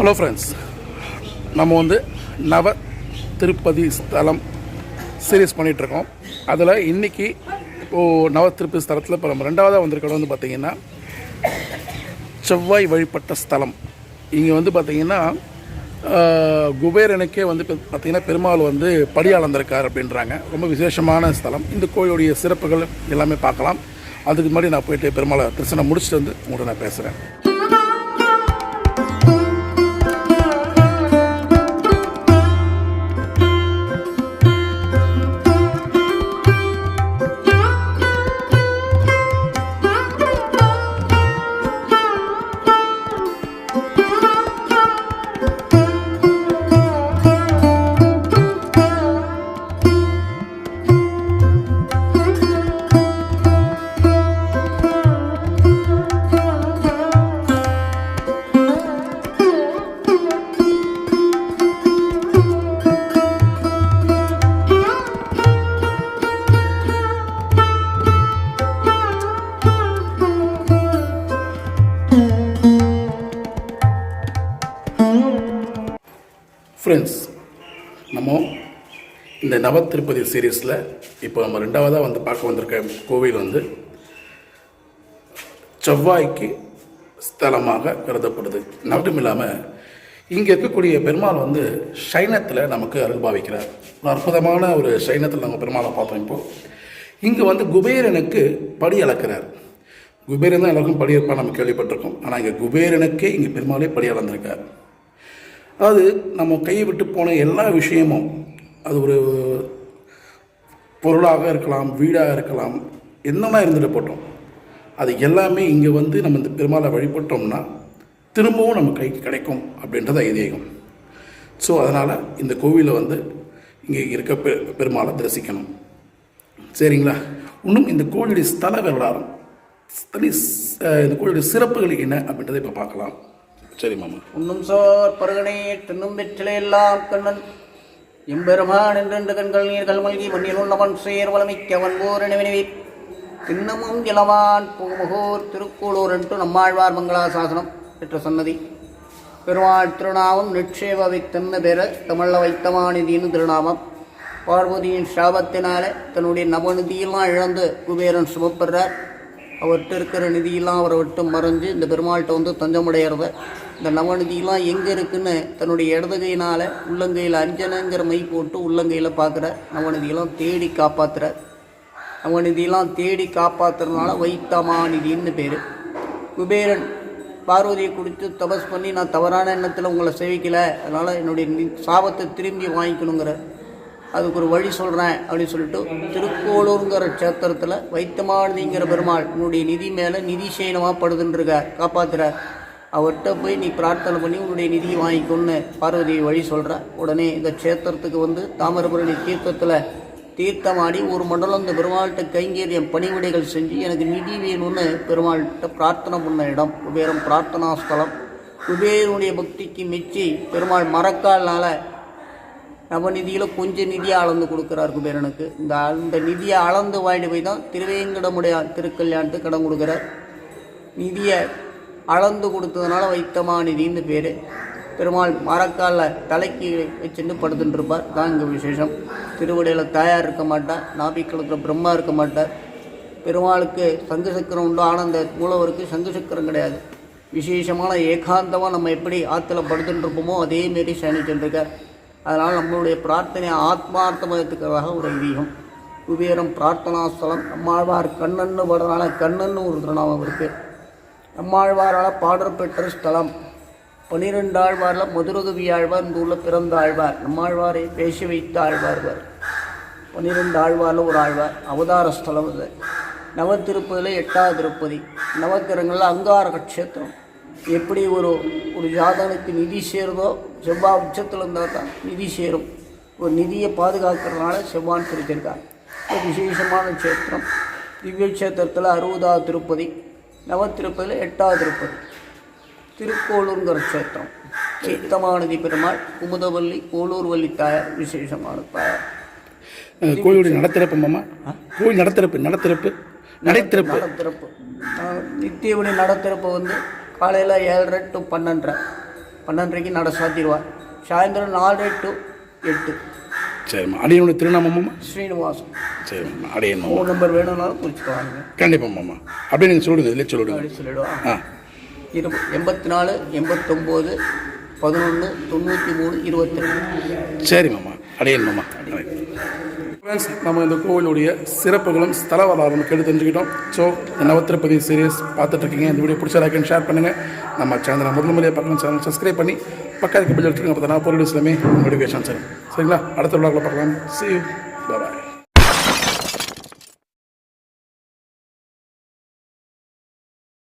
Hello friends நம்ம வந்து நவ திருப்பதி ஸ்தலம் சீரியஸ் பண்ணிகிட்ருக்கோம் அதில் இன்றைக்கி இப்போது நவ திருப்பதி ஸ்தலத்தில் இப்போ நம்ம ரெண்டாவதாக வந்திருக்கிறது வந்து பார்த்திங்கன்னா செவ்வாய் வழிபட்ட ஸ்தலம். இங்கே வந்து பார்த்திங்கன்னா குபேரனுக்கே வந்து இப்போ பார்த்திங்கன்னா பெருமாள் வந்து படி அளந்திருக்கார் அப்படின்றாங்க. ரொம்ப விசேஷமான ஸ்தலம். இந்த கோயிலுடைய சிறப்புகள் எல்லாமே பார்க்கலாம். அதுக்கு முன்னாடி நான் போயிட்டு பெருமாளை தரிசனம் முடிச்சுட்டு வந்து உங்கள்கிட்ட நான் பேசுகிறேன் ஃப்ரெண்ட்ஸ் நம்ம இந்த நவ திருப்பதி சீரீஸில் இப்போ நம்ம ரெண்டாவதாக வந்து பார்க்க வந்திருக்க கோவில் வந்து செவ்வாய்க்கு ஸ்தலமாக கருதப்படுது. மட்டும் இல்லாமல் இங்கே இருக்கக்கூடிய பெருமாள் வந்து சைனத்தில் நமக்கு அருள்பாவிக்கிறார் ஒரு அற்புதமான ஒரு சைனத்தில் நம்ம பெருமாளை பார்த்தோம் இப்போது இங்கே வந்து குபேரனுக்கு படி அளக்கிறார். குபேரன் தான் எல்லாருக்கும் படி இருப்பான் நம்ம கேள்விப்பட்டிருக்கோம். ஆனால் இங்கே குபேரனுக்கே இங்கே பெருமாளே படி அளந்திருக்கார். அதாவது நம்ம கையை விட்டு போன எல்லா விஷயமும் அது ஒரு பொருளாக இருக்கலாம் வீடாக இருக்கலாம் என்னென்னா இருந்துட்டு போட்டோம். அது எல்லாமே இங்கே வந்து நம்ம இந்த பெருமாளை வழிபட்டோம்னா திரும்பவும் நம்ம கைக்கு கிடைக்கும் அப்படின்றது ஐதீகம். ஸோ அதனால் இந்த கோவிலை வந்து இங்கே இருக்க பெ பெருமாளை தரிசிக்கணும். சரிங்களா? இன்னும் இந்த கோவிலுடைய ஸ்தல வரலாறும் தனி இந்த கோவிலுடைய சிறப்புகள் என்ன அப்படின்றத இப்போ பார்க்கலாம். சரி மாமா. உண்ணும் சோர் பருகனே தின்னும் வெற்றிலை எல்லாம் கண்ணன். எம்பெருமான் என்றென்று கண்கள் நீர்கள் மல்கி மண்ணில் உள்ளவன் சேர் வளமிக்கவன் போர் நினைவினவி. தின்னமும் இளவான் புகுமுகூர் திருக்கூளூர் என்று நம்மாழ்வார் மங்களாசாசனம் பெற்ற சன்னதி. பெருமாள் திருநாமம் நிட்சேபவை தென்ன பெற தமிழ வைத்தமானிதின்னு திருநாமம். பார்வதியின் சாபத்தினால தன்னுடைய நவநிதியெல்லாம் இழந்து குபேரன் சுமப்படுறார் அவர்கிட்ட இருக்கிற நிதியெல்லாம் அவரை விட்டு மறைஞ்சு இந்த பெருமாள்கிட்ட வந்து தஞ்சமடைகிறத இந்த நவநிதியெலாம் எங்கே இருக்குன்னு தன்னுடைய இடது கையினால் உள்ளங்கையில் அஞ்சனங்கிற மை போட்டு உள்ளங்கையில் பார்க்குற நவநிதியெல்லாம் தேடி காப்பாற்றுற நவநிதியெல்லாம் தேடி காப்பாற்றுறதுனால வைத்தமாநிதின்னு பேர். குபேரன் பார்வதியை குடித்து தபஸ் பண்ணி நான் தவறான எண்ணத்தில் உங்களை சேவிக்கலை அதனால் என்னுடைய நி- சாபத்தை திரும்பி வாங்கிக்கணுங்கிற. அதுக்கு ஒரு வழி சொல்கிறேன் அப்படின்னு சொல்லிட்டு திருக்கோளூருங்கிற சேத்திரத்தில் வைத்தமானதிங்கிற பெருமாள் உன்னுடைய நிதி மேலே நிதி சேனமாக படுதுன்றிருக்கார் காப்பாத்துறார். அவர்கிட்ட போய் நீ பிரார்த்தனை பண்ணி உன்னுடைய நிதியை வாங்கிக்கொன்னு பார்வதியை வழி சொல்கிற உடனே இந்த க்ஷேத்திரத்துக்கு வந்து தாமிரபரணி தீர்த்தத்தில் தீர்த்தமாடி ஒரு மண்டலம் இந்த பெருமாள்கிட்ட கைங்கரியம் பணிவிடைகள் செஞ்சு எனக்கு நிதி வேணும்னு பெருமாள்கிட்ட பிரார்த்தனை பண்ண இடம். குபேரம் பிரார்த்தனா ஸ்தலம். குபேரனுடைய பக்திக்கு மெச்சி பெருமாள் மரக்கால்னால் நம்ம நிதியில் கொஞ்சம் நிதியை அளந்து கொடுக்குறார் குபேரனுக்கு. இந்த அந்த நிதியை அளந்து வாங்கிட்டு போய் தான் திருவேங்கடமுடைய திருக்கல்யாணத்துக்கு கடன் கொடுக்குறார். நிதியை அளந்து கொடுத்ததுனால வைத்தமா நிதின்னு பேர். பெருமாள் மரக்காலில் தலைக்கு வச்சுட்டு படுத்துட்டு இருப்பார் தான் இங்கே விசேஷம். திருவடியில் தாயார் இருக்க மாட்டார் நாபிக்கலத்தில் பிரம்மா இருக்க மாட்டார் பெருமாளுக்கு சங்கு சக்கரம் உண்டு ஆனந்த மூலவருக்கு சங்கு சக்கரம் கிடையாது. விசேஷமான ஏகாந்தமாக நம்ம எப்படி ஆற்றுல படுத்துட்டு இருப்போமோ அதே மாரி சயனிச்சுருக்கார் அதனால் நம்மளுடைய பிரார்த்தனை ஆத்மார்த்தமயத்துக்காக ஒரு ஐதீகம். குபேரம் பிரார்த்தனாஸ்தலம் நம்மாழ்வார் கண்ணன்னு படுறதுனால கண்ணன்னு ஒரு திருநாமம் இருக்குது நம்மாழ்வாரால் பாடல் பெற்ற ஸ்தலம். பனிரெண்டு ஆழ்வாரில் மதுரகவி ஆழ்வார் இந்த ஊரில் பிறந்த ஆழ்வார் நம்மாழ்வாரை பேச வைத்த ஆழ்வார்வர் பன்னிரெண்டு ஆழ்வாரில் ஒரு ஆழ்வார். அவதார ஸ்தலம் இது நவ திருப்பதியில் எட்டாவது திருப்பதி. நவக்கிரங்களில் அங்காரக க்ஷேத்திரம் எப்படி ஒரு ஒரு ஜாதகனுக்கு நிதி சேருதோ செவ்வாய் உச்சத்தில் இருந்தால் தான் நிதி சேரும். ஒரு நிதியை பாதுகாக்கிறதுனால செவ்வான் பிரிச்சிருக்காங்க ஒரு விசேஷமான க்ஷேத்திரம். திவ்ய க்ஷேத்திரத்தில் அறுபதாவது திருப்பதி. நவ திருப்பதியில் எட்டாவது திருப்பதி. திருக்கோளூருங்கிற க்ஷேத்திரம். சீத்தமானதி பெருமாள் குமுதவல்லி கோளூர்வல்லி தாயார் விசேஷமான தாயார். கோயிலுடைய நடத்திறப்பு மாமா? கோயில் நடத்திறப்பு நடத்திறப்பு நடைத்திறப்பு. நடத்திறப்பு. நித்தியபடி நடத்திறப்பு வந்து காலையில் ஏழரை டு பன்னெண்டரை. பன்னெண்டரைக்கு நட சாத்திடுவார் சாயந்தரம் நாலு டு எட்டு. சரிம்மா. அடியனுடைய திருநாமம்மா ஸ்ரீனிவாசம் சரிம்மா. அடியன் மாமா. ஃபோன் நம்பர் வேணும்னாலும் குறிச்சிக்கலாங்க கண்டிப்பாக மாமா அப்படியே நீங்கள் சொல்லுங்கள் இதில் சொல்லிவிடுங்க அப்படி சொல்லிடுவா? ஆ. இரு எண்பத்தி நாலு எண்பத்தொம்போது பதினொன்று தொண்ணூற்றி மூணு இருபத்தி ரெண்டு. சரி மாமா அடியன் மாமா. ஃப்ரெண்ட்ஸ் நம்ம இந்த கோவிலுடைய சிறப்புகளும் ஸ்தல வரலாறும் கேட்டு தெரிஞ்சுக்கிட்டோம். ஸோ நவத்திருப்பதி சீரியஸ் பார்த்துட்ருக்கீங்க இந்த வீடியோ பிடிச்ச லைக் ஷேர் பண்ணுங்கள் நம்ம சேனலை முதல் முறையாக பார்க்கணும் சேனல் சப்ஸ்கிரைப் பண்ணி பக்கத்துக்கு பதில் எடுத்துருங்க பார்த்தா நான் பொருள் இஸ்லாமே நோட்டிஃபிகேஷன் சார் சரிங்களா? அடுத்த விழாவில் பார்க்கலாம். See you.